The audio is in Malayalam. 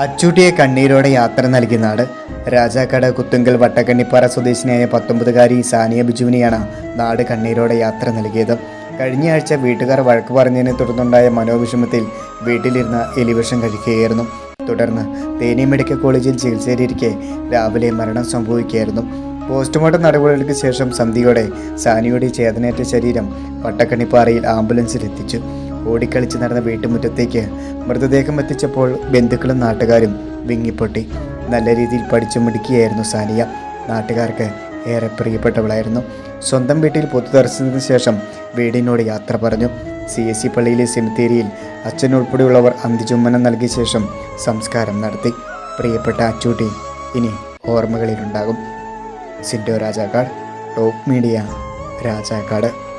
അച്ചൂട്ടിയെ കണ്ണീരോടെ യാത്ര നൽകിയ നാട് രാജാക്കാട് കുത്തുങ്കൽ വട്ടക്കണ്ണിപ്പാറ സ്വദേശിനിയായ പത്തൊമ്പതുകാരി സാനിയ ബിജുവിനെയാണ് നാട് കണ്ണീരോടെ യാത്ര നൽകിയത്. കഴിഞ്ഞ ആഴ്ച വീട്ടുകാർ വഴക്ക് പറഞ്ഞതിനെ തുടർന്നുണ്ടായ മനോവിഷമത്തിൽ വീട്ടിലിരുന്ന് എലിവിഷം കഴിക്കുകയായിരുന്നു. തുടർന്ന് തേനി മെഡിക്കൽ കോളേജിൽ ചികിത്സയിലിരിക്കെ രാവിലെ മരണം സംഭവിക്കുകയായിരുന്നു. പോസ്റ്റ്മോർട്ടം നടപടികൾക്ക് ശേഷം സന്ധ്യയോടെ സാനിയുടെ ചേതനേറ്റ ശരീരം വട്ടക്കണ്ണിപ്പാറയിൽ ആംബുലൻസിൽ എത്തിച്ചു. ഓടിക്കളിച്ച് നടന്ന വീട്ടുമുറ്റത്തേക്ക് മൃതദേഹം എത്തിച്ചപ്പോൾ ബന്ധുക്കളും നാട്ടുകാരും വിങ്ങിപ്പൊട്ടി. നല്ല രീതിയിൽ പഠിച്ചു മിടുക്കിയായിരുന്നു സാനിയ. നാട്ടുകാർക്ക് ഏറെ പ്രിയപ്പെട്ടവളായിരുന്നു. സ്വന്തം വീട്ടിൽ പൊതുദർശനത്തിന് ശേഷം വീടിനോട് യാത്ര പറഞ്ഞു. സി എസ് സി പള്ളിയിലെ സെമിത്തേരിയിൽ അച്ഛനുൾപ്പെടെയുള്ളവർ അന്തിചുമ്മനം നൽകിയ ശേഷം സംസ്കാരം നടത്തി. പ്രിയപ്പെട്ട അച്ചൂട്ടി ഇനി ഓർമ്മകളിലുണ്ടാകും. Sindo Rajakkad top media Rajakkad.